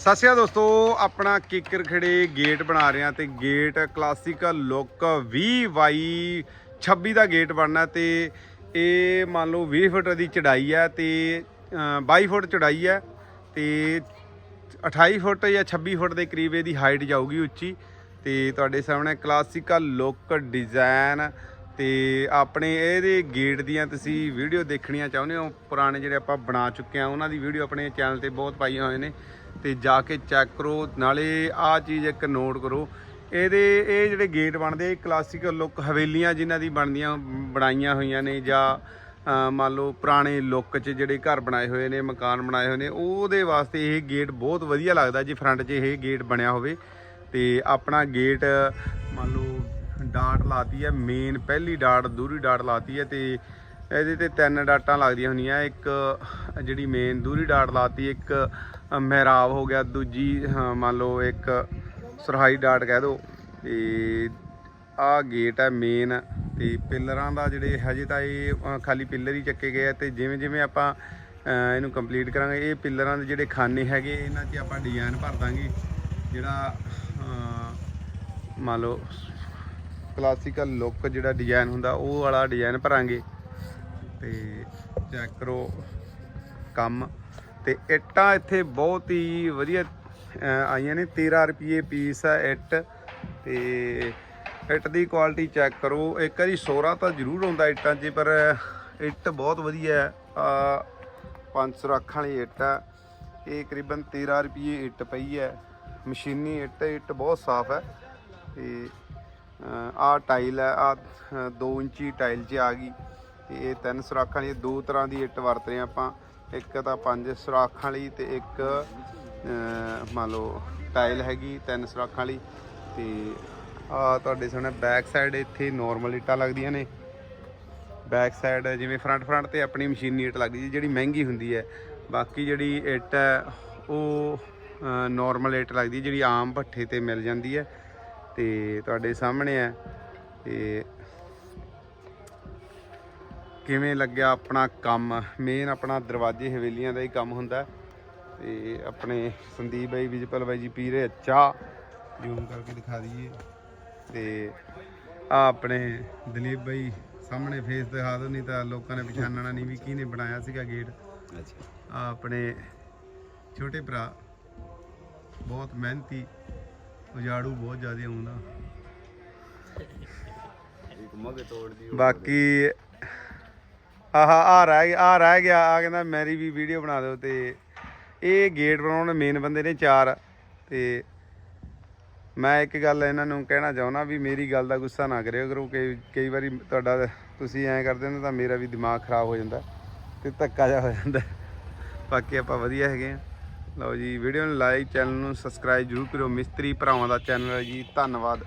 ਸਤਿ ਸ਼੍ਰੀ ਅਕਾਲ ਦੋਸਤੋ ਆਪਣਾ ਕਿੱਕਰ ਖੜੇ ਗੇਟ ਬਣਾ ਰਹੇ ਆ ਤੇ ਗੇਟ ਕਲਾਸਿਕਲ ਲੁੱਕ 20 ਬਾਈ 26 ਦਾ ਗੇਟ ਬਣਨਾ ਤੇ ਇਹ ਮੰਨ ਲਓ 20 ਫੁੱਟ ਦੀ ਚੜਾਈ ਹੈ ਤੇ ਅ, 22 ਫੁੱਟ ਚੜਾਈ ਹੈ ਤੇ 28 ਫੁੱਟ ਜਾਂ 26 ਫੁੱਟ ਦੇ ਕਰੀਬ ਇਹਦੀ ਹਾਈਟ ਜਾਊਗੀ ਉੱਚੀ ਤੇ ਤੁਹਾਡੇ ਸਾਹਮਣੇ ਕਲਾਸਿਕਲ ਲੁੱਕ ਡਿਜ਼ਾਈਨ ਤੇ ਆਪਣੇ ਇਹਦੇ ਗੇਟ ਦੀਆਂ ਤੁਸੀਂ ਵੀਡੀਓ ਦੇਖਣੀਆਂ ਚਾਹੁੰਦੇ ਹੋ ਪੁਰਾਣੇ ਜਿਹੜੇ ਆਪਾਂ ਬਣਾ ਚੁੱਕੇ ਆ ਉਹਨਾਂ ਦੀ ਵੀਡੀਓ ਆਪਣੇ ਚੈਨਲ ਤੇ ਬਹੁਤ ਪਾਈਆਂ ਹੋਏ ਨੇ। ਤੇ ਜਾ ਕੇ ਚੈੱਕ ਕਰੋ, ਨਾਲੇ ਆਹ ਚੀਜ਼ ਇੱਕ ਨੋਟ ਕਰੋ। ਇਹਦੇ, ਇਹ ਜਿਹੜੇ ਗੇਟ ਬਣਦੇ ਕਲਾਸਿਕਲ ਲੁੱਕ ਹਵੇਲੀਆਂ ਜਿਨ੍ਹਾਂ ਦੀ ਬਣਦੀਆਂ, ਬਣਾਈਆਂ ਹੋਈਆਂ ਨੇ ਜਾਂ ਮੰਨ ਲਓ ਪੁਰਾਣੇ ਲੁੱਕ 'ਚ ਜਿਹੜੇ ਘਰ ਬਣਾਏ ਹੋਏ ਨੇ, ਮਕਾਨ ਬਣਾਏ ਹੋਏ ਨੇ, ਉਹਦੇ ਵਾਸਤੇ ਇਹ ਗੇਟ ਬਹੁਤ ਵਧੀਆ ਲੱਗਦਾ ਜੇ ਫਰੰਟ 'ਚ ਇਹ ਗੇਟ ਬਣਿਆ ਹੋਵੇ। ਤੇ ਆਪਣਾ ਗੇਟ ਮੰਨ ਲਓ ਡਾਟ ਲਾਤੀ ਹੈ ਮੇਨ ਪਹਿਲੀ ਡਾਟ, ਦੂਰੀ ਡਾਟ ਲਾਤੀ ਹੈ ਤੇ ਇਹਦੇ ਤੇ ਤਿੰਨ ਡਾਟਾਂ ਲੱਗਦੀਆਂ ਹੁੰਦੀਆਂ। ਇੱਕ ਜਿਹੜੀ ਮੇਨ ਦੂਰੀ ਡਾਟ ਲਾਤੀ ਇੱਕ ਅ, ਮਹਿਰਾਬ ਹੋ ਗਿਆ ਦੂਜੀ ਮੰਨ ਲਓ ਇੱਕ ਸਰਹਾਈ ਡਾਟ ਕਹਿ ਦਿਓ ਤੇ ਆਹ ਗੇਟ ਹੈ ਮੇਨ ਤੇ ਪਿੱਲਰਾਂ ਦਾ ਜਿਹੜੇ ਹਜੇ ਤਾਂ ਇਹ ਖਾਲੀ ਪਿੱਲਰ ਹੀ ਚੱਕੇ ਗਏ ਆ ਤੇ ਜਿਵੇਂ ਜਿਵੇਂ ਆਪਾਂ ਇਹਨੂੰ ਕੰਪਲੀਟ ਕਰਾਂਗੇ ਇਹ ਪਿੱਲਰਾਂ ਦੇ ਜਿਹੜੇ ਖਾਨੇ ਹੈਗੇ ਇਹਨਾਂ 'ਚ ਆਪਾਂ ਡਿਜ਼ਾਈਨ ਭਰ ਦਾਂਗੇ। ਜਿਹੜਾ ਮੰਨ ਲਓ ਕਲਾਸਿਕਲ ਲੁੱਕ ਜਿਹੜਾ ਡਿਜ਼ਾਈਨ ਹੁੰਦਾ ਉਹ ਵਾਲਾ ਡਿਜ਼ਾਈਨ ਭਰਾਂਗੇ। ਤੇ ਚੈੱਕ ਕਰੋ ਕੰਮ। ਤੇ ਇੱਟਾਂ ਇੱਥੇ ਬਹੁਤ ਹੀ ਵਧੀਆ ਆਈਆਂ ਨੇ 13 ਰੁਪਏ ਪੀਸ ਆ ਇੱਟ। ਤੇ ਇੱਟ ਦੀ ਕੁਆਲਿਟੀ ਚੈੱਕ ਕਰੋ। ਇੱਕ ਵਾਰੀ ਸੋਰਾ ਤਾਂ ਜ਼ਰੂਰ ਆਉਂਦਾ ਇੱਟਾਂ 'ਚ, ਪਰ ਇੱਟ ਬਹੁਤ ਵਧੀਆ ਹੈ। ਆ 500 ਅੱਖਾਂ ਵਾਲੀ ਇੱਟ ਆ। ਇਹ ਕਰੀਬਨ 13 ਰੁਪਏ ਇੱਟ ਪਈ ਹੈ। ਮਸ਼ੀਨੀ ਇੱਟ ਇੱਟ ਬਹੁਤ ਸਾਫ਼ ਹੈ। ਤੇ ਆ ਟਾਈਲ ਹੈ ਆ 2 ਇੰਚੀ ਟਾਈਲ 'ਚ ਆ ਗਈ। ਤੇ ਇਹ ਤਿੰਨ ਸੁਰਾਖਾਂ ਲਈ ਦੋ ਤਰ੍ਹਾਂ ਦੀ ਇੱਟ ਵਰਤ ਰਹੇ ਹਾਂ ਆਪਾਂ। ਇੱਕ ਤਾਂ ਪੰਜ ਸੁਰਾਖਾਂ ਵਾਲੀ ਤੇ ਇੱਕ ਮੰਨ ਲਓ ਟਾਈਲ ਹੈਗੀ ਤਿੰਨ ਸੁਰਾਖਾਂ ਵਾਲੀ। ਤੇ ਆ ਤੁਹਾਡੇ ਸਾਹਮਣੇ ਬੈਕ ਸਾਈਡ ਇੱਥੇ ਨਾਰਮਲ ਇੱਟਾਂ ਲੱਗਦੀਆਂ ਨੇ। ਬੈਕ ਸਾਈਡ ਜਿਵੇਂ ਫਰੰਟ ਫਰੰਟ ਤੇ ਆਪਣੀ ਮਸ਼ੀਨੀ ਇੱਟ ਲੱਗਦੀ ਹੈ, ਜਿਹੜੀ ਮਹਿੰਗੀ ਹੁੰਦੀ ਹੈ। ਬਾਕੀ ਜਿਹੜੀ ਇੱਟ ਹੈ, ਉਹ ਨਾਰਮਲ ਇੱਟ ਲੱਗਦੀ ਜਿਹੜੀ ਆਮ ਭੱਠੇ ਤੇ ਮਿਲ ਜਾਂਦੀ ਹੈ। ਤੇ ਤੁਹਾਡੇ ਸਾਹਮਣੇ ਹੈ, ਤੇ ਕਿਵੇਂ ਲੱਗਿਆ ਆਪਣਾ ਕੰਮ? ਮੇਨ ਆਪਣਾ ਦਰਵਾਜ਼ੇ ਹਵੇਲੀਆਂ ਦਾ ਹੀ ਕੰਮ ਹੁੰਦਾ ਤੇ ਆਪਣੇ ਸੰਦੀਪ ਬਾਈ ਵਿਜਪਲ ਬਾਈ ਜੀ ਪੀ ਰਹੇ ਚਾਹ। ਜ਼ੂਮ ਕਰਕੇ ਦਿਖਾ ਦਈਏ। ਤੇ ਆ ਆਪਣੇ ਦਲੀਪ ਬਾਈ ਸਾਹਮਣੇ ਫੇਸ ਦਿਖਾ ਦੋ ਨਹੀਂ ਤਾਂ ਲੋਕਾਂ ਨੇ ਪਛਾਣਨਾ ਨਹੀਂ ਵੀ ਕਿਹਨੇ ਬਣਾਇਆ ਸੀਗਾ ਗੇਟ ਅੱਛਾ। ਆ ਆਪਣੇ ਛੋਟੇ ਭਰਾ ਬਹੁਤ ਮਿਹਨਤੀ ਉਜਾੜੂ ਬਹੁਤ ਜ਼ਿਆਦਾ ਆਉਂਦਾ। ਇੱਕ ਮਗੇ ਤੋੜਦੀ ਆਹ ਆ ਰਹਿ ਗਿਆ ਆ ਰਹਿ ਗਿਆ ਆ ਕਹਿੰਦਾ ਮੇਰੀ ਵੀ ਵੀਡੀਓ ਬਣਾ ਦਿਓ ਤੇ ਇਹ ਗੇਟ ਬਣਾਉਣ ਮੇਨ ਬੰਦੇ ਨੇ ਚਾਰ ਤੇ ਮੈਂ ਇੱਕ ਗੱਲ ਇਹਨਾਂ ਨੂੰ ਕਹਿਣਾ ਚਾਹੁੰਦਾ ਵੀ ਮੇਰੀ ਗੱਲ ਦਾ ਗੁੱਸਾ ਨਾ ਕਰਿਓ ਕਰੋ ਕਿ ਕਈ ਵਾਰੀ ਤੁਹਾਡਾ ਤੁਸੀਂ ਐਂ ਕਰਦੇ ਹੋ ਤਾਂ ਮੇਰਾ ਵੀ ਦਿਮਾਗ ਖਰਾਬ ਹੋ ਜਾਂਦਾ ਤੇ ਧੱਕਾ ਜਾ ਹੋ ਜਾਂਦਾ। ਬਾਕੀ ਆਪਾਂ ਵਧੀਆ ਹੈਗੇ ਆ। ਲਓ ਜੀ ਵੀਡੀਓ ਨੂੰ ਲਾਈਕ ਚੈਨਲ ਨੂੰ ਸਬਸਕ੍ਰਾਈਬ ਜਰੂਰ ਕਰਿਓ, ਮਿਸਤਰੀ ਭਰਾਵਾਂ ਦਾ ਚੈਨਲ ਹੈ ਜੀ, ਧੰਨਵਾਦ।